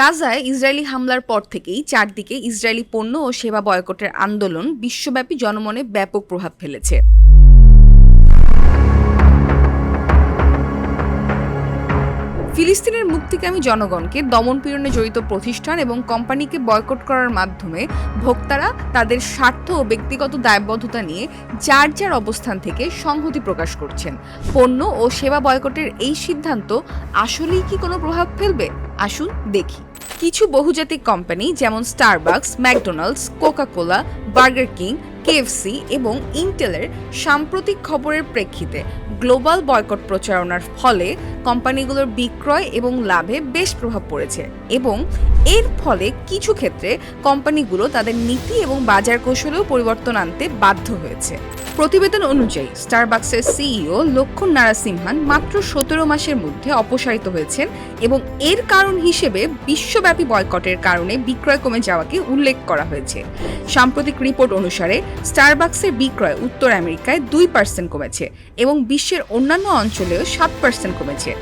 গাজায় ইসরায়েলি হামলার পর থেকেই চারদিকে ইসরায়েলি পণ্য ও সেবা বয়কটের আন্দোলন বিশ্বব্যাপী জনমনে ব্যাপক প্রভাব ফেলেছে। ফিলিস্তিনের মুক্তিকামী জনগণকে দমনপীড়নে জড়িত প্রতিষ্ঠান এবং কোম্পানিকে বয়কট করার মাধ্যমে ভোক্তারা তাদের স্বার্থ ও ব্যক্তিগত দায়বদ্ধতা নিয়ে যার যার অবস্থান থেকে সংহতি প্রকাশ করছেন। পণ্য ও সেবা বয়কটের এই সিদ্ধান্ত আসলেই কি কোনো প্রভাব ফেলবে? আসুন দেখি। কিছু বহুজাতিক কোম্পানি যেমন Starbucks McDonald's Coca Cola Burger King KFC এবং ইন্টেলের সাম্প্রতিক খবরের প্রেক্ষিতে গ্লোবাল বয়কট প্রচারণার ফলে কোম্পানিগুলোর বিক্রয় এবং লাভে বেশ প্রভাব পড়েছে এবং এর ফলে কিছু ক্ষেত্রে কোম্পানিগুলো তাদের নীতি এবং বাজার কৌশলেও পরিবর্তন আনতে বাধ্য হয়েছে। প্রতিবেদন অনুযায়ী স্টারবাক্সের সিইও লক্ষণ নারাসিমহান মাত্র সতেরো মাসের মধ্যে অপসারিত হয়েছেন এবং এর কারণ হিসেবে বিশ্বব্যাপী বয়কটের কারণে বিক্রয় কমে যাওয়াকে উল্লেখ করা হয়েছে। সাম্প্রতিক রিপোর্ট অনুসারে স্টারবাক্সের বিক্রয় উত্তর আমেরিকায় দুই পার্সেন্ট কমেছে এবং বিশ্বের অন্যান্য অঞ্চলেও সাত পার্সেন্ট কমেছে,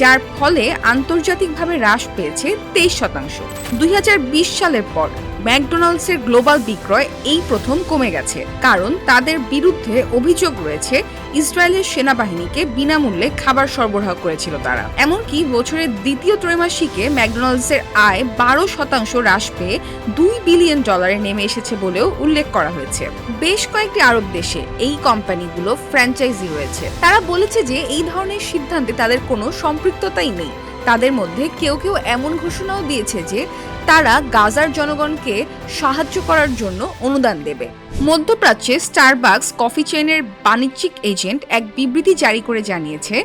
যার ফলে আন্তর্জাতিকভাবে হ্রাস পেয়েছে তেইশ শতাংশ। দুই হাজার বিশ সালের পর ম্যাকডোনাল্ডসের গ্লোবাল বিক্রয় এই প্রথম কমে গেছে, কারণ তাদের বিরুদ্ধে অভিযোগ রয়েছে, ইসরায়েলের সেনাবাহিনীকে বিনামূল্যে খাবার সরবরাহ করেছিল তারা। এমনকি বছরের দ্বিতীয় ত্রৈমাসিকে ম্যাকডোনাল্ডসের আয় বারো শতাংশ হ্রাস পেয়ে দুই বিলিয়ন ডলারে নেমে এসেছে বলেও উল্লেখ করা হয়েছে। বেশ কয়েকটি আরব দেশে এই কোম্পানিগুলো ফ্র্যাঞ্চাইজি রয়েছে। তারা বলেছে যে এই ধরনের সিদ্ধান্তে তাদের কোনো সম্পৃক্ততাই নেই। তাদের মধ্যে কেউ কেউ এমন ঘোষণাও দিয়েছে যে তারা গাজার জনগণকে সাহায্য করার জন্য অনুদান দেবে। মধ্যপ্রাচ্যে স্টারবাকস কফি চেইনের বাণিজ্যিক এজেন্ট এক বিবৃতি জারি করে জানিয়েছে,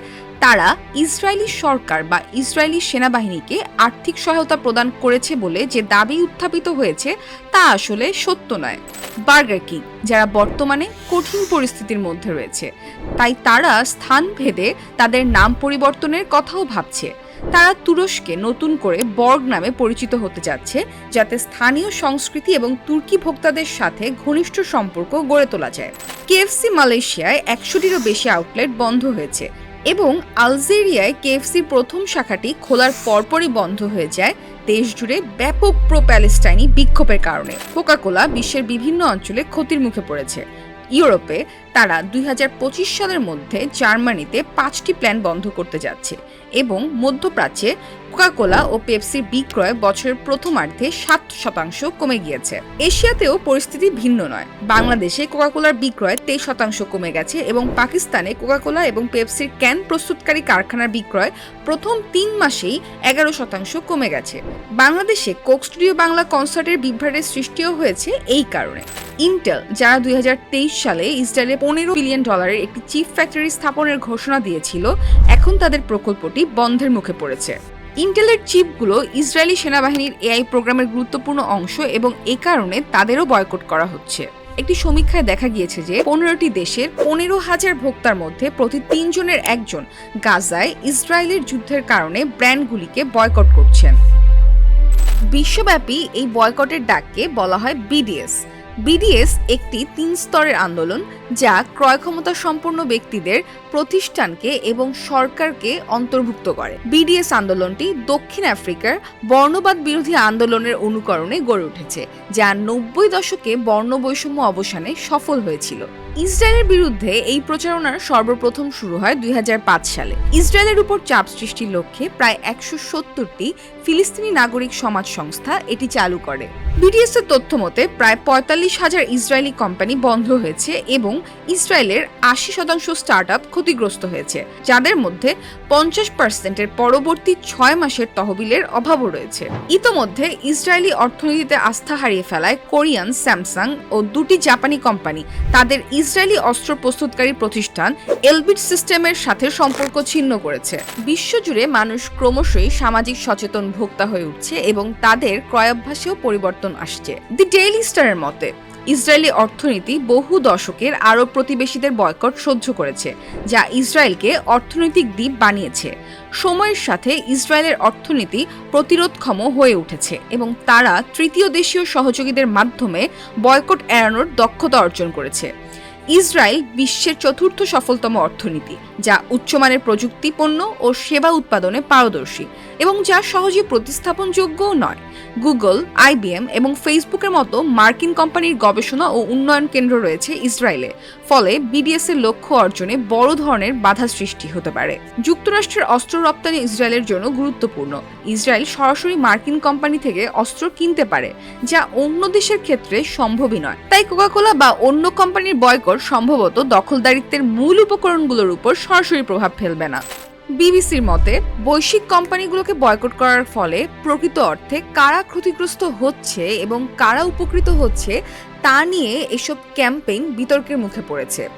তারা ইসরায়েলি সরকার বা ইসরায়েলি সেনাবাহিনীকে আর্থিক সহায়তা প্রদান করেছে বলে যে দাবি উত্থাপিত হয়েছে তা আসলে সত্য নয়। বার্গার কিং যারা বর্তমানে কঠিন পরিস্থিতির মধ্যে রয়েছে, তাই তারা স্থান ভেদে তাদের নাম পরিবর্তনের কথাও ভাবছে। তারা তুরস্কে নতুন করে বর্গ নামে পরিচিত হতে যাচ্ছে, যাতে স্থানীয় সংস্কৃতি এবং তুর্কি ভোক্তাদের সাথে ঘনিষ্ঠ সম্পর্ক গড়ে তোলা যায়। কেএফসি মালয়েশিয়ায় একশোটিরও বেশি আউটলেট বন্ধ হয়েছে এবং আলজেরিয়ায় কেএফসি প্রথম শাখাটি খোলার পরপরই বন্ধ হয়ে যায় দেশ জুড়ে ব্যাপক প্রো প্যালেস্টাইনি বিক্ষোভের কারণে। কোকাকোলা বিশ্বের বিভিন্ন অঞ্চলে ক্ষতির মুখে পড়েছে। ইউরোপে তারা দুই হাজার পঁচিশ সালের মধ্যে জার্মানিতে পাঁচটি প্ল্যান বন্ধ করতে যাচ্ছে এবং মধ্যপ্রাচ্যে কোকাকোলা ও পেপসির বিক্রয় বছরের প্রথমার্ধে সাত শতাংশ কমে গিয়েছে। এশিয়াতেও পরিস্থিতি ভিন্ন নয়। বাংলাদেশে কোকাকোলার বিক্রয় তেইশ শতাংশ কমে গেছে এবং পাকিস্তানে কোকাকোলা এবং পেপসির ক্যান প্রস্তুতকারী কারখানার বিক্রয় প্রথম তিন মাসেই এগারো শতাংশ কমে গেছে। বাংলাদেশে কোক স্টুডিও বাংলা কনসার্টের বিভ্রাটের সৃষ্টিও হয়েছে এই কারণে। ইন্টেল, যারা দুই হাজার তেইশ সালে ইসরায়েলে পনেরো বিলিয়ন ডলারের একটি চিপ ফ্যাক্টরি স্থাপনের ঘোষণা দিয়েছিল। এখন তাদের প্রকল্পটি বন্ধের মুখে পড়েছে। ইন্টেলের চিপগুলো ইসরায়েলি সেনাবাহিনীর এআই প্রোগ্রামের গুরুত্বপূর্ণ অংশ এবং এ কারণে তাদেরও বয়কট করা হচ্ছে। একটি সমীক্ষায় দেখা গিয়েছে যে পনেরোটি দেশের পনেরো হাজার ভোক্তার মধ্যে প্রতি তিনজনের একজন গাজায় ইসরায়েলের যুদ্ধের কারণে ব্র্যান্ডগুলিকে বয়কট করছেন। বিশ্বব্যাপী এই বয়কটের ডাককে বলা হয় বিডিএস। বিডিএস একটি তিন স্তরের আন্দোলন যা ক্রয় ক্ষমতা সম্পন্ন ব্যক্তিদের প্রতিষ্ঠানকে এবং সরকারকে অন্তর্ভুক্ত করে। বিডিএস আন্দোলনটি দক্ষিণ আফ্রিকার বর্ণবাদ বিরোধী আন্দোলনের অনুকরণে গড়ে উঠেছে, যা নব্বই দশকে বর্ণ বৈষম্য অবসানে সফল হয়েছিল। ইসরায়েলের বিরুদ্ধে এই প্রচারণার সর্বপ্রথম শুরু হয় দুই হাজার পাঁচ সালে। ইসরায়েলের উপর চাপ সৃষ্টির লক্ষ্যে প্রায় একশো সত্তরটি ফিলিস্তিনি নাগরিক সমাজ সংস্থা এটি চালু করে। বিডিএস এর তথ্য মতে, প্রায় পঁয়তাল্লিশ হাজার ইসরায়েলি কোম্পানি বন্ধ হয়েছে এবং ইসরায়েলের আশি শতাংশ স্টার্ট আপ ক্ষতিগ্রস্ত হয়েছে, যাদের মধ্যে পঞ্চাশ পার্সেন্টের পরবর্তী ছয় মাসের তহবিলের অভাবও রয়েছে। ইতোমধ্যে ইসরায়েলি অর্থনীতিতে আস্থা হারিয়ে ফেলায় কোরিয়ান, স্যামসাং ও দুটি জাপানি কোম্পানি। তাদের ইসরায়েলি অস্ত্র প্রস্তুতকারী প্রতিষ্ঠান এলবিট সিস্টেমের সাথে সম্পর্ক ছিন্ন করেছে। বিশ্বজুড়ে মানুষ ক্রমশই সামাজিক সচেতন ভোক্তা হয়ে উঠছে এবং তাদের ক্রয়াভ্যাসেও পরিবর্তন আসছে। দি ডেইলি স্টারের মতে ইসরায়েলি অর্থনীতি বহু দশকের আরব প্রতিবেশীদের বয়কট সহ্য করেছে, যা ইসরায়েলকে অর্থনৈতিক দ্বীপ বানিয়েছে। সময়ের সাথে ইসরায়েলের অর্থনীতি প্রতিরোধক্ষম হয়ে উঠেছে এবং তারা তৃতীয় দেশীয় সহযোগীদের মাধ্যমে বয়কট এড়ানোর দক্ষতা অর্জন করেছে। ইসরায়েল বিশ্বের চতুর্থ সফলতম অর্থনীতি, যা উচ্চমানের প্রযুক্তি, পণ্য ও সেবা উৎপাদনে পারদর্শী এবং যা সহজে প্রতিস্থাপনযোগ্যও নয়। গুগল, আইবিএম এবং ফেসবুকের মতো মার্কিন কোম্পানির গবেষণা ও উন্নয়ন কেন্দ্র রয়েছে ইসরায়েলে, ফলে বিডিএস এর লক্ষ্য অর্জনে বড় ধরনের বাধা সৃষ্টি হতে পারে। যুক্তরাষ্ট্রের অস্ত্র রপ্তানি ইসরায়েলের জন্য গুরুত্বপূর্ণ। ইসরায়েল সরাসরি মার্কিন কোম্পানি থেকে অস্ত্র কিনতে পারে, যা অন্য দেশের ক্ষেত্রে সম্ভবই নয়। তাই কোকাকোলা বা অন্য কোম্পানির বয়কট সম্ভবত দখলদারিত্বের মূল উপকরণগুলোর উপর সরাসরি প্রভাব ফেলবে না। বিবিসির মতে, বৈশ্বিক কোম্পানিগুলোকে বয়কট করার ফলে প্রকৃত অর্থে কারা ক্ষতিগ্রস্ত হচ্ছে এবং কারা উপকৃত হচ্ছে তা নিয়ে এসব ক্যাম্পেইন বিতর্কের মুখে পড়েছে।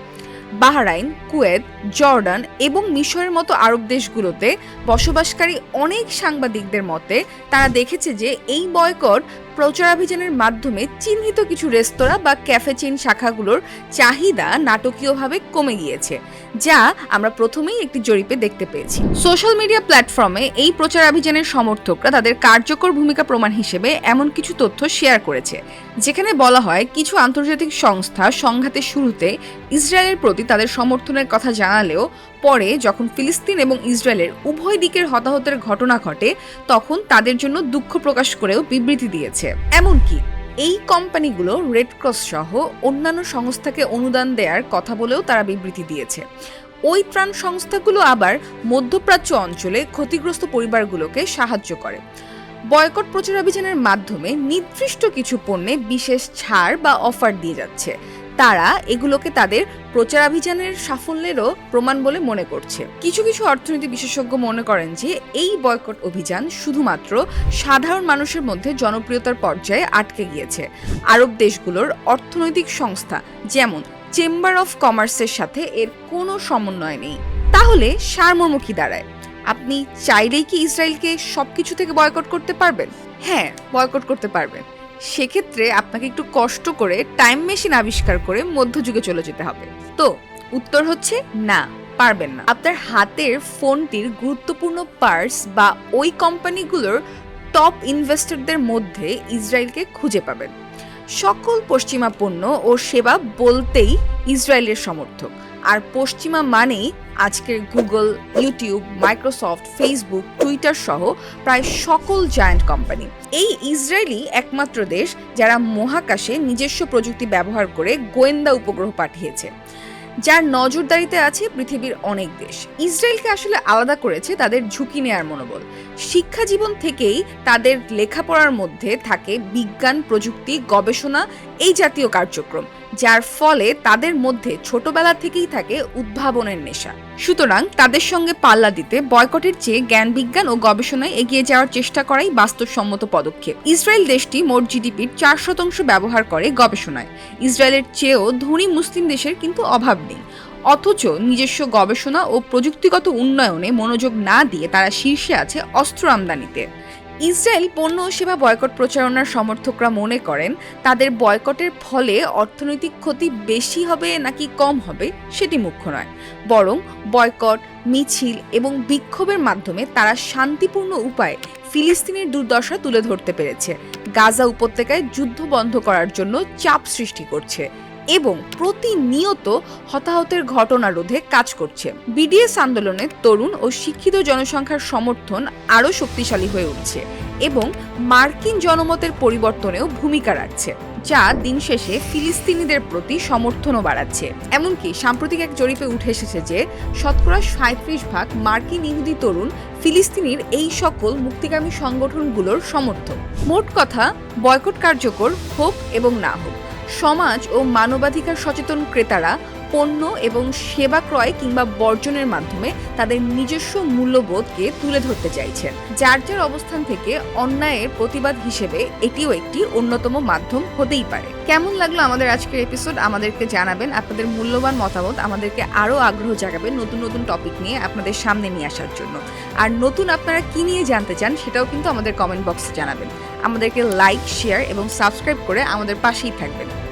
বাহরাইন, কুয়েত, জর্ডান এবং মিশরের মতো আরব দেশগুলোতে বসবাসকারী অনেক সাংবাদিকদের মতে, তারা দেখেছে যে এই বয়কট প্রচারাভিযানের মাধ্যমে চিহ্নিত কিছু রেস্তোরাঁ বা ক্যাফে চেইন শাখাগুলোর চাহিদা নাটকীয়ভাবে কমে গিয়েছে, যা আমরা প্রথমেই একটি জরিপে দেখতে পেয়েছি। সোশ্যাল মিডিয়া প্ল্যাটফর্মে এই প্রচারাভিযানের সমর্থকরা তাদের কার্যকর ভূমিকা প্রমাণ হিসেবে এমন কিছু তথ্য শেয়ার করেছে, যেখানে বলা হয় কিছু আন্তর্জাতিক সংস্থা সংঘাতের শুরুতে ইসরায়েলের প্রতি তাদের সমর্থনের কথা জানালেও পরে যখন ফিলিস্তিন এবং ইসরায়েলের উভয় দিকের হতাহতের ঘটনা ঘটে, তখন তাদের জন্য দুঃখ প্রকাশ করেও বিবৃতি দিয়েছে। এমনকি এই কোম্পানিগুলো রেড ক্রস সহ অন্যান্য সংস্থাকে অনুদান দেওয়ার কথা বলেও তারা বিবৃতি দিয়েছে। ওই ত্রাণ সংস্থাগুলো আবার মধ্যপ্রাচ্য অঞ্চলে ক্ষতিগ্রস্ত পরিবারগুলোকে সাহায্য করে। বয়কট প্রচারাভিযানের মাধ্যমে নির্দিষ্ট কিছু পণ্যে বিশেষ ছাড় বা অফার দিয়ে যাচ্ছে। তারা এগুলোকে তাদের প্রচারাভিযানের সাফল্যেরও প্রমাণ বলে মনে করছে। কিছু কিছু অর্থনীতি বিশেষজ্ঞ মনে করেন যে, এই বয়কট অভিযান শুধুমাত্র সাধারণ মানুষের মধ্যে জনপ্রিয়তার পর্যায়ে আটকে গিয়েছে। আরব দেশগুলোর অর্থনৈতিক সংস্থা যেমন চেম্বার অফ কমার্সের সাথে এর কোনো সমন্বয় নেই। তাহলে সারমর্ম দাঁড়ায়। আপনি চাইলেই কি ইসরায়েলকে সবকিছু থেকে বয়কট করতে পারবেন? হ্যাঁ বয়কট করতে পারবেন। সেক্ষেত্রে আপনাকে একটু কষ্ট করে টাইম মেশিন আবিষ্কার করে মধ্যযুগে চলে যেতে হবে। তো, উত্তর হচ্ছে না, পারবেন না। আপনার হাতের ফোনটির গুরুত্বপূর্ণ পার্স বা ওই কোম্পানিগুলোর টপ ইনভেস্টরদের মধ্যে ইসরায়েলকে খুঁজে পাবেন। সকল পশ্চিমা পণ্য ও সেবা বলতেই ইসরায়েলের সমর্থক। আর পশ্চিমা মানেই আজকের Google, YouTube, Microsoft, Facebook, Twitter সহ প্রায় সকল জায়ান্ট কোম্পানি। এই ইসরায়েলই একমাত্র দেশ যারা মহাকাশে নিজস্ব প্রযুক্তি ব্যবহার করে গোয়েন্দা উপগ্রহ পাঠিয়েছে। যার নজরদারিতে আছে পৃথিবীর অনেক দেশ। ইসরায়েলকে আসলে আলাদা করেছে তাদের ঝুঁকি নেয়ার মনোবল। শিক্ষা জীবন থেকেই তাদের লেখাপড়ার মধ্যে থাকে বিজ্ঞান, প্রযুক্তি, গবেষণা, এই জাতীয় কার্যক্রম। যার ফলে তাদের মধ্যে ছোটবেলা থেকেই থাকে উদ্ভাবনের নেশা। সুতরাং তাদের সঙ্গে পাল্লা দিতে, বয়কটের চেয়ে জ্ঞান বিজ্ঞান ও গবেষণায় এগিয়ে যাওয়ার চেষ্টা করাই বাস্তবসম্মত পদক্ষেপ। ইসরায়েল দেশটি মোট জিডিপির চার শতাংশ ব্যবহার করে গবেষণায়। ইসরায়েলের চেয়েও ধনী মুসলিম দেশের কিন্তু অভাব নেই। অথচ নিজস্ব গবেষণা ও প্রযুক্তিগত উন্নয়নে মনোযোগ না দিয়ে তারা শীর্ষে আছে অস্ত্র আমদানিতে। ইসরায়েল পণ্য ও সেবা বয়কট প্রচারণার সমর্থকরা মনে করেন, তাদের বয়কটের ফলে অর্থনৈতিক ক্ষতি বেশি হবে নাকি কম হবে সেটি মুখ্য নয়। বরং বয়কট, মিছিল এবং বিক্ষোভের মাধ্যমে তারা শান্তিপূর্ণ উপায়ে ফিলিস্তিনের দুর্দশা তুলে ধরতে পেরেছে। গাজা উপত্যকায় যুদ্ধ বন্ধ করার জন্য চাপ সৃষ্টি করছে। এবং প্রতিনিয়ত হতাহতের ঘটনা রোধে কাজ করছে। বিডিএস আন্দোলনে তরুণ ও শিক্ষিত জনসংখ্যার সমর্থন আরও শক্তিশালী হয়ে উঠছে এবং মার্কিন জনমতের পরিবর্তনেও ভূমিকা রাখছে, যা দিন শেষে ফিলিস্তিনিদের প্রতি সমর্থনও বাড়াচ্ছে। এমনকি সাম্প্রতিক এক জরিপে উঠে এসেছে যে, শতকরা সাঁত্রিশ ভাগ মার্কিন ইহুদি তরুণ ফিলিস্তিনির এই সকল মুক্তিকামী সংগঠনগুলোর সমর্থক। মোট কথা, বয়কট কার্যকর হোক এবং না হোক সমাজ ও মানবাধিকার সচেতন ক্রেতারা পণ্য এবং সেবা ক্রয় কিংবা বর্জনের মাধ্যমে তাদের নিজস্ব মূল্যবোধকে তুলে ধরতে চাইছেন। যার যার অবস্থান থেকে অন্যায়ের প্রতিবাদ হিসেবে এটিও একটি অন্যতম মাধ্যম হতেই পারে। কেমন লাগল আমাদের আজকের এপিসোড আমাদেরকে জানাবেন। আপনাদের মূল্যবান মতামত আমাদেরকে আরও আগ্রহ জাগাবে নতুন নতুন টপিক নিয়ে আপনাদের সামনে নিয়ে আসার জন্য। আর নতুন আপনারা কি নিয়ে জানতে চান সেটাও কিন্তু আমাদের কমেন্ট বক্সে জানাবেন। আমাদেরকে লাইক শেয়ার এবং সাবস্ক্রাইব করে আমাদের পাশেই থাকবেন।